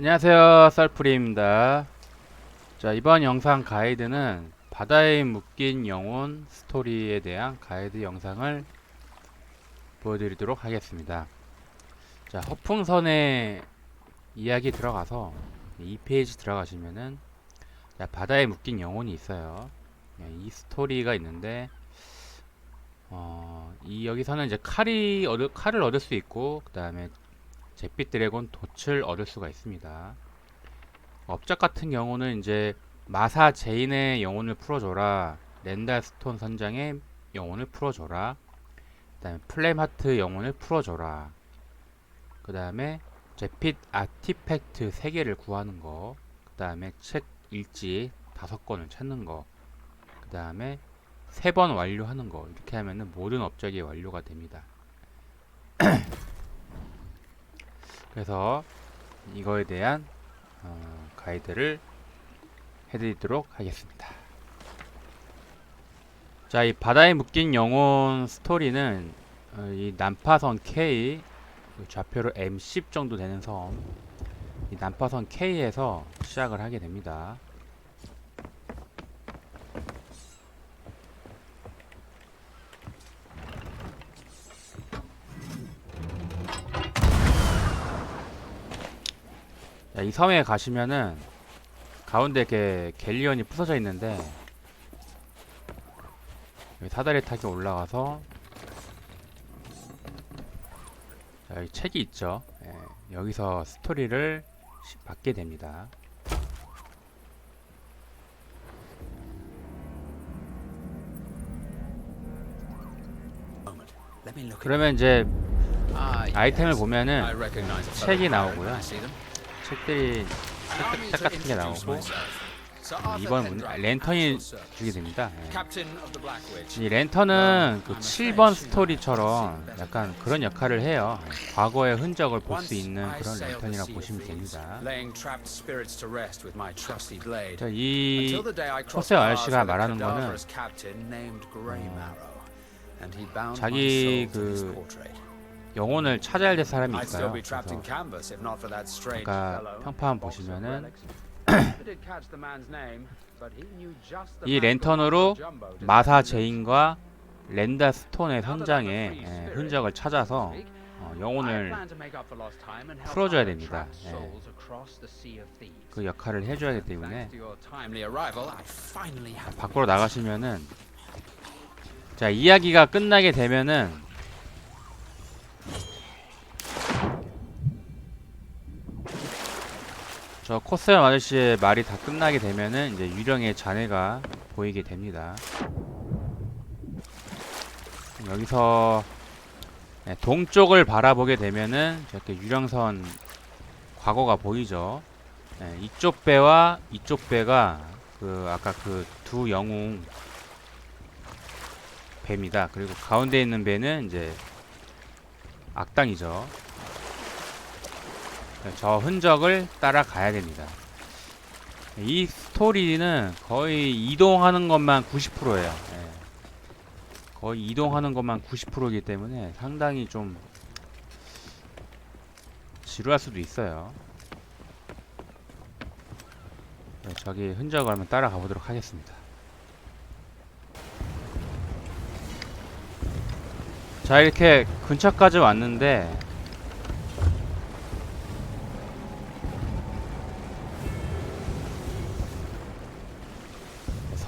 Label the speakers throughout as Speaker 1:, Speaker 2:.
Speaker 1: 안녕하세요 썰프리입니다. 자 이번 영상 가이드는 바다에 묶인 영혼 스토리에 대한 가이드 영상을 보여드리도록 하겠습니다. 자 허풍선의 이야기 들어가서 이 페이지 들어가시면은 자, 바다에 묶인 영혼이 있어요. 네, 이 스토리가 있는데 어, 이 여기서는 이제 칼이 얻을, 칼을 얻을 수 있고 그 다음에 잿빛 드래곤 돛을 얻을 수가 있습니다. 업적 같은 경우는 이제 마사 제인의 영혼을 풀어줘라, 렌달 스톤 선장의 영혼을 풀어줘라, 그 다음에 플레임하트 영혼을 풀어줘라, 그 다음에 잿빛 아티팩트 3개를 구하는 거, 그 다음에 책 일지 5권을 찾는 거, 그 다음에 3번 완료하는 거, 이렇게 하면은 모든 업적이 완료가 됩니다. 그래서 이거에 대한 어, 가이드를 해드리도록 하겠습니다. 자, 이 바다에 묶인 영혼 스토리는 어, 이 난파선 K 그 좌표로 M10 정도 되는 섬, 이 난파선 K에서 시작을 하게 됩니다. 자, 이 섬에 가시면은 가운데 이렇게 갤리언이 부서져 있는데 여기 사다리 타기 올라가서 자, 여기 책이 있죠. 예, 여기서 스토리를 시- 받게 됩니다. 그러면 이제
Speaker 2: Ah,
Speaker 1: 아이템을. 보면은 책이 나오고요. 책들이
Speaker 2: me
Speaker 1: 책 같은 게 나오고 이번 문 랜턴이. 주게 됩니다. 예. 이 랜턴은 그 7번 스토리처럼 약간 그런 역할을 해요. 과거의 흔적을 볼 수 있는 그런 랜턴이라고 보시면 됩니다. 자, 이
Speaker 2: paths
Speaker 1: 아저씨가 말하는 거는
Speaker 2: my
Speaker 1: 자기 그. 영혼을 찾아야 될 사람이 있어요. 그래서 아까. 평판 보시면은
Speaker 3: 이 랜턴으로
Speaker 1: 마사 제인과 렌다 스톤의 선장의 예, 흔적을 찾아서 어, 영혼을 풀어줘야 됩니다. 예. 그 역할을 해줘야 하기 때문에 밖으로 나가시면은 자 이야기가 끝나게 되면은 저 코스염 아저씨의 말이 다 끝나게 되면은 이제 유령의 잔해가 보이게 됩니다. 여기서 네, 동쪽을 바라보게 되면은 이렇게 유령선 과거가 보이죠. 네, 이쪽 배와 이쪽 배가 그 아까 그 두 영웅 배입니다. 그리고 가운데 있는 배는 이제 악당이죠. 네, 저 흔적을 따라가야 됩니다. 이 스토리는 거의 이동하는 것만 90%예요. 거의 이동하는 것만 90%이기 때문에 상당히 좀 지루할 수도 있어요. 네, 저기 흔적을 한번 따라가 보도록 하겠습니다. 자 이렇게 근처까지 왔는데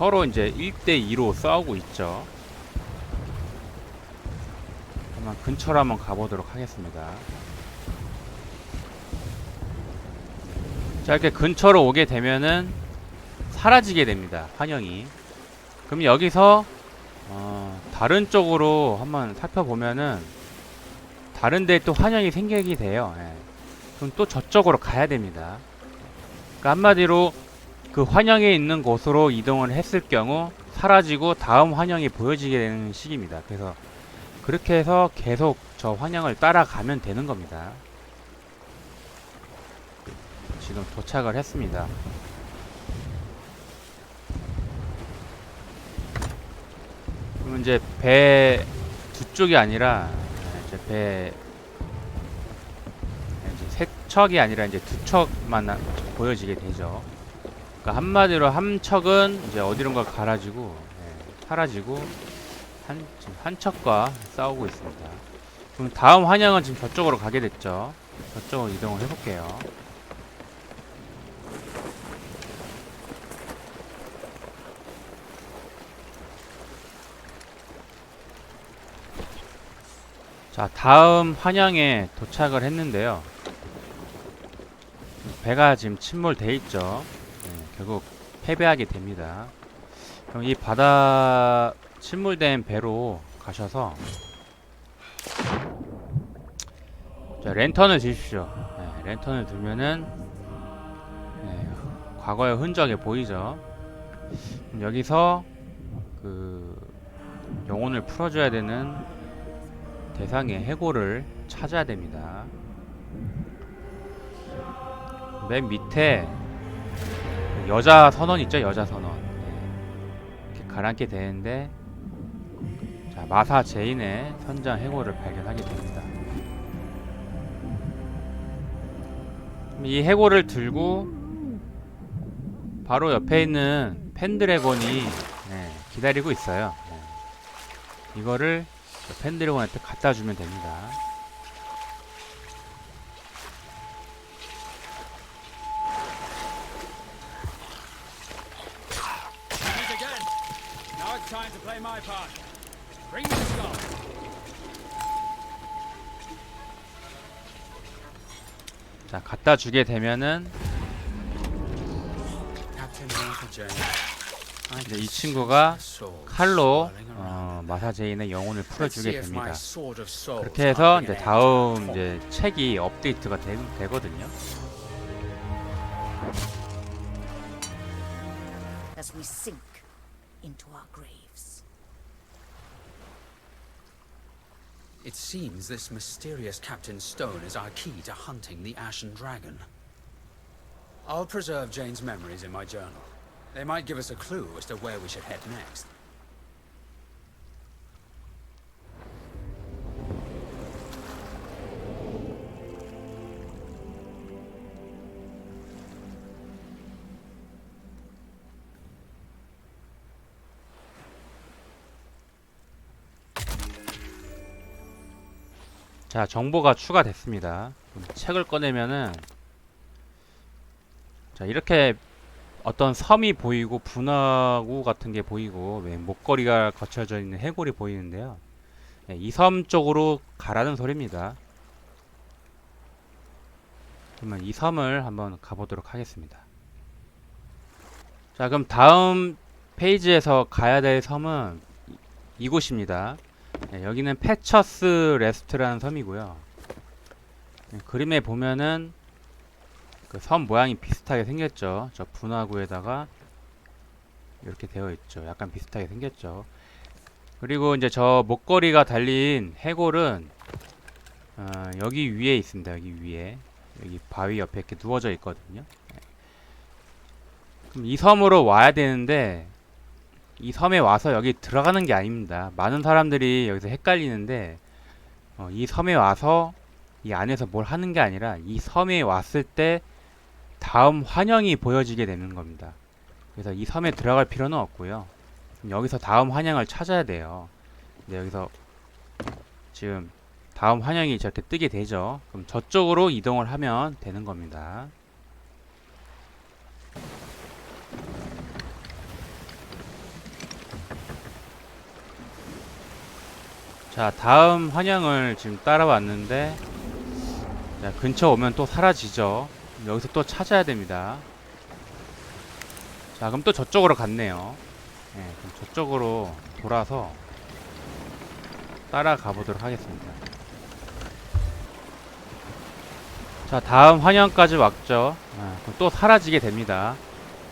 Speaker 1: 서로 이제 1대2로 싸우고 있죠. 한번 근처로 한번 가보도록 하겠습니다. 자 이렇게 근처로 오게 되면은 사라지게 됩니다. 환영이. 그럼 여기서 어, 다른 쪽으로 한번 살펴보면은 다른 데에 또 환영이 생기게 돼요. 예. 그럼 또 저쪽으로 가야 됩니다. 그러니까 한마디로 그 환영에 있는 곳으로 이동을 했을 경우 사라지고 다음 환영이 보여지게 되는 식입니다. 그래서 그렇게 해서 계속 저 환영을 따라가면 되는 겁니다. 지금 도착을 했습니다. 그럼 이제 배 두 쪽이 아니라 이제 배 이제 세 척이 아니라 이제 두 척만 나- 보여지게 되죠. 그러니까 한마디로 한 척은 이제 어디론가 갈아지고 예, 사라지고 한 지금 한 척과 싸우고 있습니다. 그럼 다음 환영은 지금 저쪽으로 가게 됐죠. 저쪽으로 이동을 해볼게요. 자, 다음 환영에 도착을 했는데요. 배가 지금 침몰돼 있죠. 네, 결국 패배하게 됩니다. 그럼 이 바다 침몰된 배로 가셔서 자, 랜턴을 드십시오. 네, 랜턴을 들면은 네, 과거의 흔적이 보이죠. 여기서 그 영혼을 풀어줘야 되는 대상의 해골을 찾아야 됩니다. 맨 밑에 여자 선원 있죠? 여자 선원. 네. 이렇게 가라앉게 되는데 자, 마사 제인의 선장 해골을 발견하게 됩니다. 이 해골을 들고 바로 옆에 있는 펜드래곤이 네, 기다리고 있어요. 네. 이거를 저 펜드래곤한테 갖다 주면 됩니다.
Speaker 3: Part. Bring me the skull.
Speaker 1: 자, 갖다 주게 되면은 이제 이 친구가 칼로. 어, 마사제인의 영혼을 풀어주게 됩니다. 그렇게 해서 이제 다음 이제 책이 업데이트가 되, 되거든요.
Speaker 4: as we sink into our graves.
Speaker 2: It seems this mysterious Captain Stone is our key to hunting the Ashen Dragon. I'll preserve Jane's memories in my journal. They might give us a clue as to where we should head next.
Speaker 1: 자, 정보가 추가됐습니다. 책을 꺼내면은 자, 이렇게 어떤 섬이 보이고 분화구 같은 게 보이고 왜 목걸이가 거쳐져 있는 해골이 보이는데요. 네, 이섬 쪽으로 가라는 소리입니다. 그러면 이 섬을 한번 가보도록 하겠습니다. 자, 그럼 다음 페이지에서 가야 될 섬은 이- 이곳입니다. 네, 여기는 패처스 레스트라는 섬이고요. 네, 그림에 보면은 그 섬 모양이 비슷하게 생겼죠. 저 분화구에다가 이렇게 되어 있죠. 약간 비슷하게 생겼죠. 그리고 이제 저 목걸이가 달린 해골은 어, 여기 위에 있습니다. 여기 위에 여기 바위 옆에 이렇게 누워져 있거든요. 네. 그럼 이 섬으로 와야 되는데 이 섬에 와서 여기 들어가는 게 아닙니다. 많은 사람들이 여기서 헷갈리는데 어, 이 섬에 와서 이 안에서 뭘 하는 게 아니라 이 섬에 왔을 때 다음 환영이 보여지게 되는 겁니다. 그래서 이 섬에 들어갈 필요는 없고요. 여기서 다음 환영을 찾아야 돼요. 근데 여기서 지금 다음 환영이 저렇게 뜨게 되죠. 그럼 저쪽으로 이동을 하면 되는 겁니다. 자, 다음 환영을 지금 따라왔는데 자, 근처 오면 또 사라지죠. 여기서 또 찾아야 됩니다. 자, 그럼 또 저쪽으로 갔네요. 네, 그럼 저쪽으로 돌아서 따라가 보도록 하겠습니다. 자, 다음 환영까지 왔죠. 아, 그럼 또 사라지게 됩니다.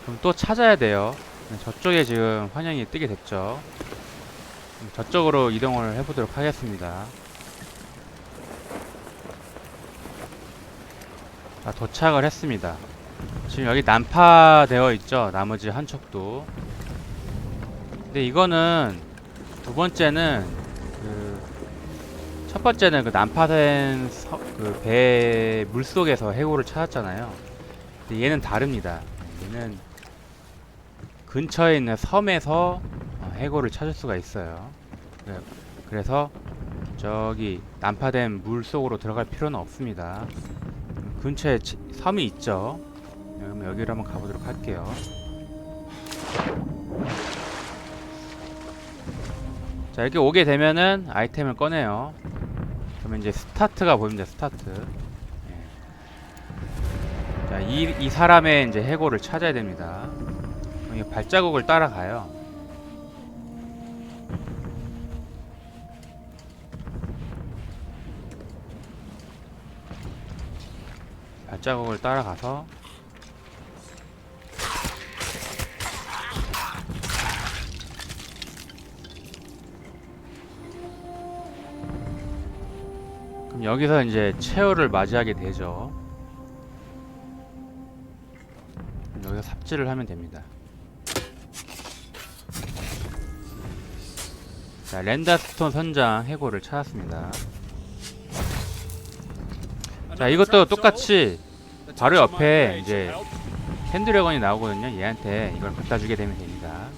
Speaker 1: 그럼 또 찾아야 돼요. 네, 저쪽에 지금 환영이 뜨게 됐죠. 그럼 저쪽으로 이동을 해보도록 하겠습니다. 자, 도착을 했습니다. 지금 여기 난파되어 있죠. 나머지 한 척도. 근데 이거는 두 번째는 그 첫 번째는 그 난파된 서- 그그배 물속에서 해골을 찾았잖아요. 근데 얘는 다릅니다. 얘는 근처에 있는 섬에서 어, 해골을 찾을 수가 있어요. 그래- 그래서 저기 난파된 물 속으로 들어갈 필요는 없습니다. 근처에 지- 섬이 있죠. 그럼 여기로 한번 가보도록 할게요. 자 이렇게 오게 되면은 아이템을 꺼내요. 그러면 이제 스타트가 보입니다. 스타트. 예. 자, 이, 이 사람의 이제 해골을 찾아야 됩니다. 발자국을 따라가요. 발자국을 따라가서 그럼 여기서 이제 체어를 맞이하게 되죠. 여기서 삽질을 하면 됩니다. 자, 랜다스톤 선장 해골을 찾았습니다. 자, 이것도 똑같이 바로 옆에 이제 캔드래건이 나오거든요. 얘한테 이걸 갖다 주게 되면 됩니다.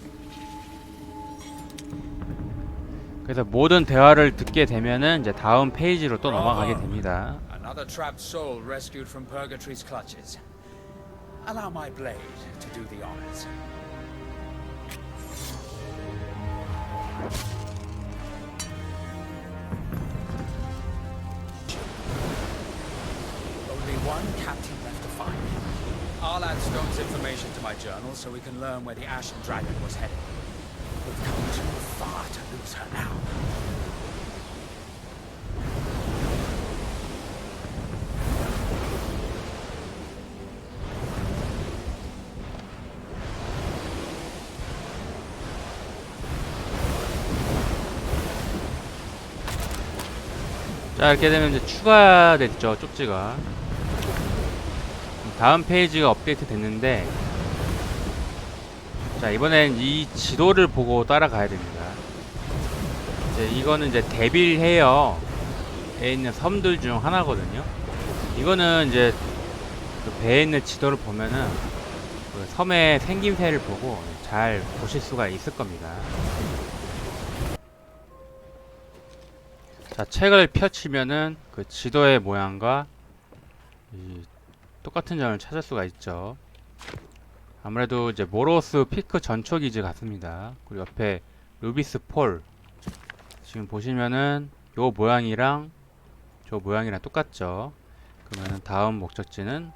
Speaker 1: 그래서 모든 대화를 듣게 되면은 이제 다음 페이지로 또 넘어가게 됩니다.
Speaker 2: Another trapped soul rescued from Purgatory's clutches. Allow my blade to do the honors. information to my journal so we can learn where the Ashen Dragon was headed. We've come too far to lose her now.
Speaker 1: 자 이렇게 되면 이제 추가됐죠 쪽지가 다음 페이지가 업데이트 됐는데 자 이번엔 이 지도를 보고 따라가야 됩니다. 이제 이거는 이제 데빌 헤어에 있는 섬들 중 하나거든요. 이거는 이제 그 배에 있는 지도를 보면은 그 섬의 생김새를 보고 잘 보실 수가 있을 겁니다. 자, 책을 펼치면은 그 지도의 모양과 이 똑같은 점을 찾을 수가 있죠. 아무래도 이제 모로스 피크 전초 기지 같습니다. 그리고 옆에 루비스 폴 지금 보시면은 요 모양이랑 저 모양이랑 똑같죠. 그러면은 다음 목적지는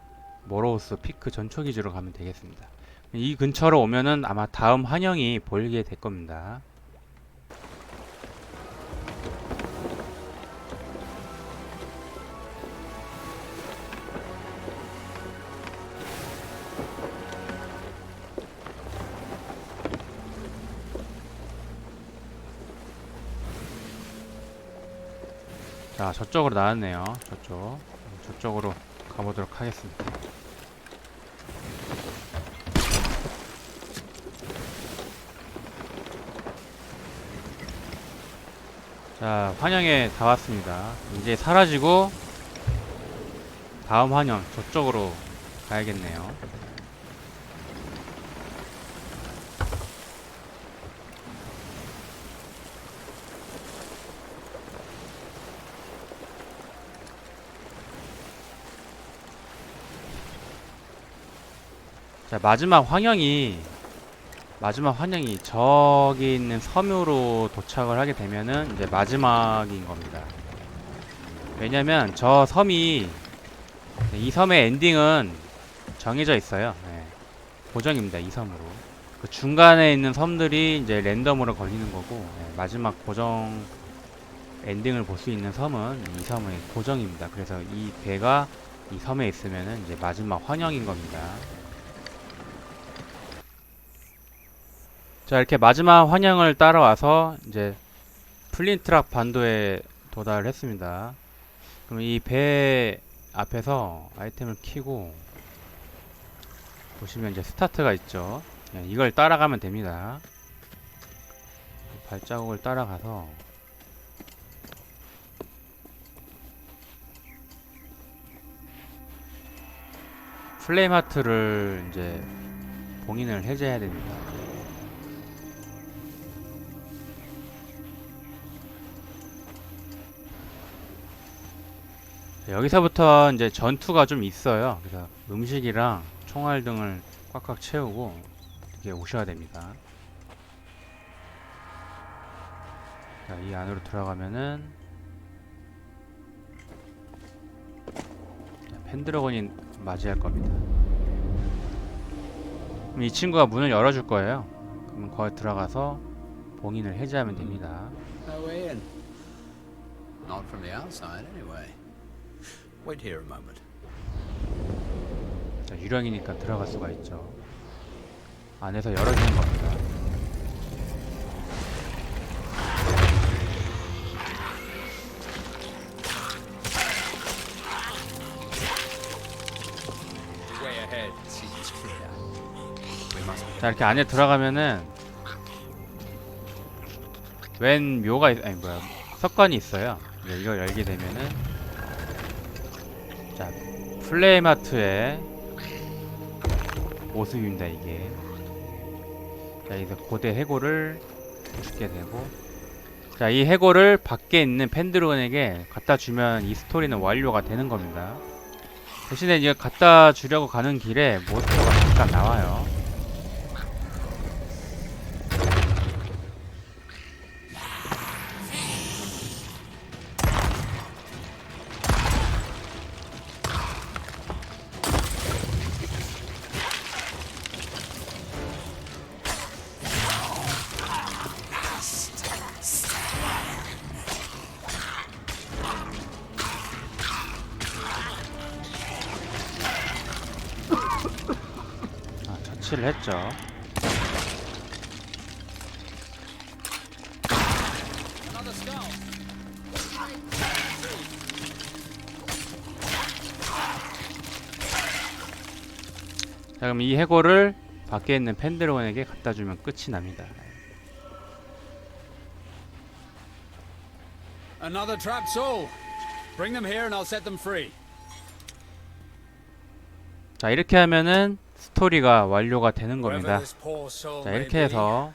Speaker 1: 모로스 피크 전초 기지로 가면 되겠습니다. 이 근처로 오면은 아마 다음 환영이 보이게 될 겁니다. 자, 저쪽으로 나왔네요. 저쪽. 저쪽으로 가보도록 하겠습니다. 자, 환영에 다 왔습니다. 이제 사라지고 다음 환영 저쪽으로 가야겠네요. 자, 마지막 환영이 마지막 환영이 저기 있는 섬으로 도착을 하게 되면은 이제 마지막인 겁니다. 왜냐면 저 섬이 이 섬의 엔딩은 정해져 있어요. 네. 고정입니다. 이 섬으로. 그 중간에 있는 섬들이 이제 랜덤으로 걸리는 거고 네, 마지막 고정 엔딩을 볼 수 있는 섬은 이 섬의 고정입니다. 그래서 이 배가 이 섬에 있으면은 이제 마지막 환영인 겁니다. 자 이렇게 마지막 환영을 따라와서 이제 플린트락 반도에 도달을 했습니다. 그럼 이 배 앞에서 아이템을 키고 보시면 이제 스타트가 있죠. 예, 이걸 따라가면 됩니다. 발자국을 따라가서 플레임 하트를 이제 봉인을 해제해야 됩니다. 여기서부터 이제 전투가 좀 있어요. 그래서 음식이랑 총알 등을 꽉꽉 채우고 이렇게 오셔야 됩니다. 자, 이 안으로 들어가면은 자, 펜드래곤이 맞이할 겁니다. 그럼 이 친구가 문을 열어줄 거예요. 그러면 거기 들어가서 봉인을 해제하면 됩니다.
Speaker 2: No. Not from the outside, anyway. Wait here a moment.
Speaker 1: 자, 유령이니까 들어갈 수가 있죠. 안에서 열어주는 겁니다.
Speaker 2: Way ahead. Seems clear. We must be
Speaker 1: 자 이렇게 안에 들어가면은 웬 묘가 있, 아니 뭐야 석관이 있어요. 네, 이걸 열게 되면은 자 플레이마트의 모습입니다 이게. 자 여기서 고대 해골을 죽게 되고 자 이 해골을 밖에 있는 펜드론에게 갖다 주면 이 스토리는 완료가 되는 겁니다. 대신에 이제 갖다 주려고 가는 길에 몬스터가 잠깐 나와요. 아, 처치를 했죠. 자, 그럼 이 해골을 밖에 있는 펜드론에게 갖다 주면 끝이 납니다.
Speaker 3: Another trapped soul. Bring them here and I'll set them free.
Speaker 1: 자, 이렇게 하면은 스토리가 완료가 되는 겁니다. 자, 이렇게 해서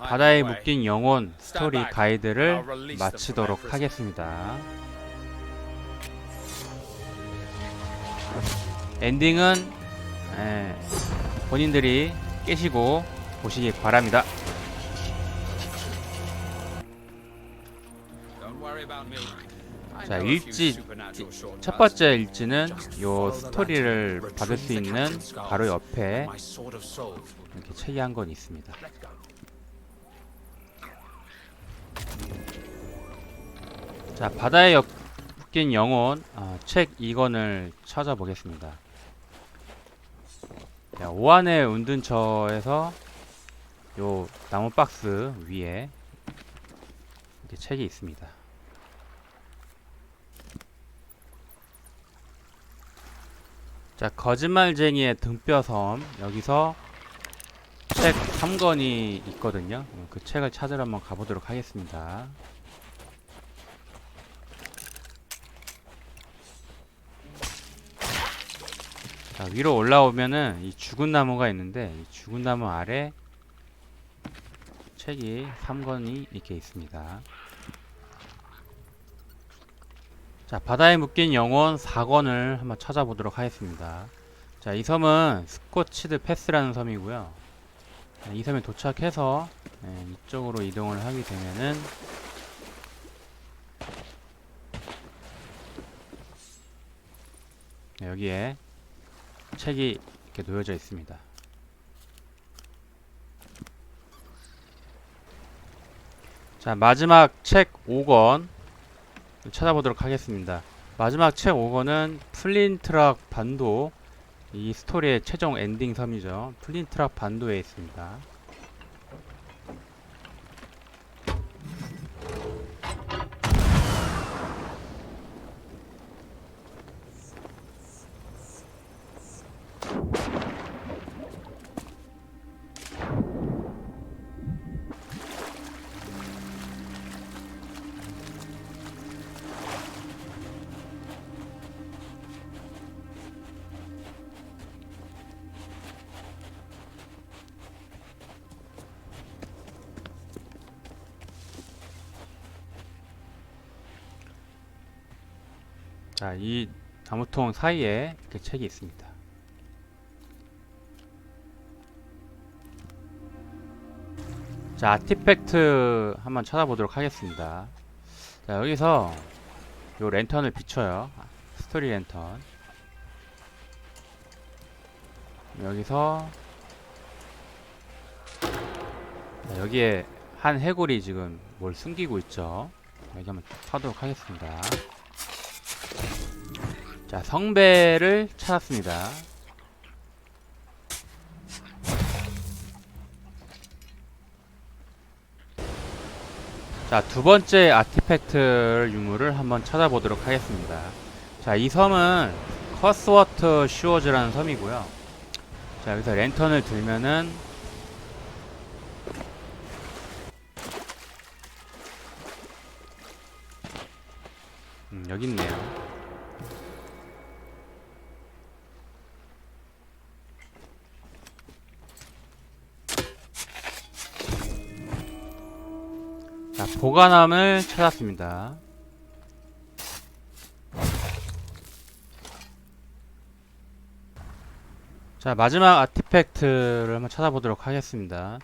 Speaker 1: 바다에. 묶인 영혼 스토리 가이드를 마치도록 하겠습니다. 엔딩은 예, 본인들이 깨시고 보시기 바랍니다.
Speaker 2: Don't worry about me.
Speaker 1: 자, 일지. 첫 번째 일지는 요 스토리를 받을 수 있는 바로 옆에 이렇게 책이 한 권 있습니다. 자, 바다에 엮- 묶인 영혼 아, 책 2권을 찾아보겠습니다. 자, 오한의 운둔처에서 요 나무 박스 위에 이렇게 책이 있습니다. 자, 거짓말쟁이의 등뼈섬 여기서 책 3권이 있거든요. 어, 그 책을 찾으러 한번 가보도록 하겠습니다. 자, 위로 올라오면은 이 죽은 나무가 있는데 이 죽은 나무 아래 책이 3권이 이렇게 있습니다. 자, 바다에 묶인 영혼 4권을 한번 찾아보도록 하겠습니다. 자, 이 섬은 스코치드 패스라는 섬이고요. 자, 이 섬에 도착해서 예, 이쪽으로 이동을 하게 되면은 네, 여기에 책이 이렇게 놓여져 있습니다. 자, 마지막 책 5권 찾아보도록 하겠습니다. 마지막 책 5권은 플린트락 반도 이 스토리의 최종 엔딩 섬이죠. 플린트락 반도에 있습니다. 자, 이 나무통 사이에 이렇게 책이 있습니다. 자, 아티팩트 한번 찾아보도록 하겠습니다. 자, 여기서 요 랜턴을 비춰요. 아, 스토리 랜턴. 여기서 자, 여기에 한 해골이 지금 뭘 숨기고 있죠. 여기 한번 파도록 하겠습니다. 자, 성배를 찾았습니다. 자, 두 번째 아티팩트 유물을 한번 찾아보도록 하겠습니다. 자, 이 섬은 커스워터 슈어즈라는 섬이고요. 자, 여기서 랜턴을 들면은 음, 여기 있네요. 보관함을 찾았습니다. 자, 마지막 아티팩트를 한번 찾아보도록 하겠습니다.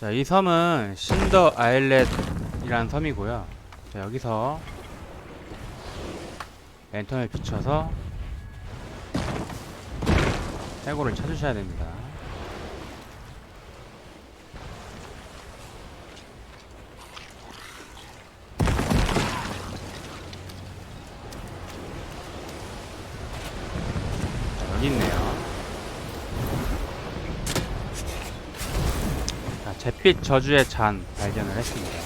Speaker 1: 자, 이 섬은 신더 아일렛이라는 섬이고요. 자, 여기서 랜턴을 비춰서 해골을 찾으셔야 됩니다. 자, 여기 있네요. 자, 잿빛 저주의 잔 발견을 했습니다.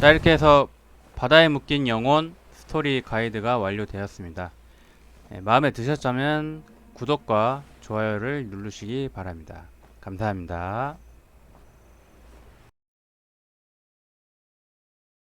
Speaker 1: 자, 이렇게 해서 바다에 묶인 영혼 스토리 가이드가 완료되었습니다. 예, 마음에 드셨다면 구독과 좋아요를 누르시기 바랍니다. 감사합니다.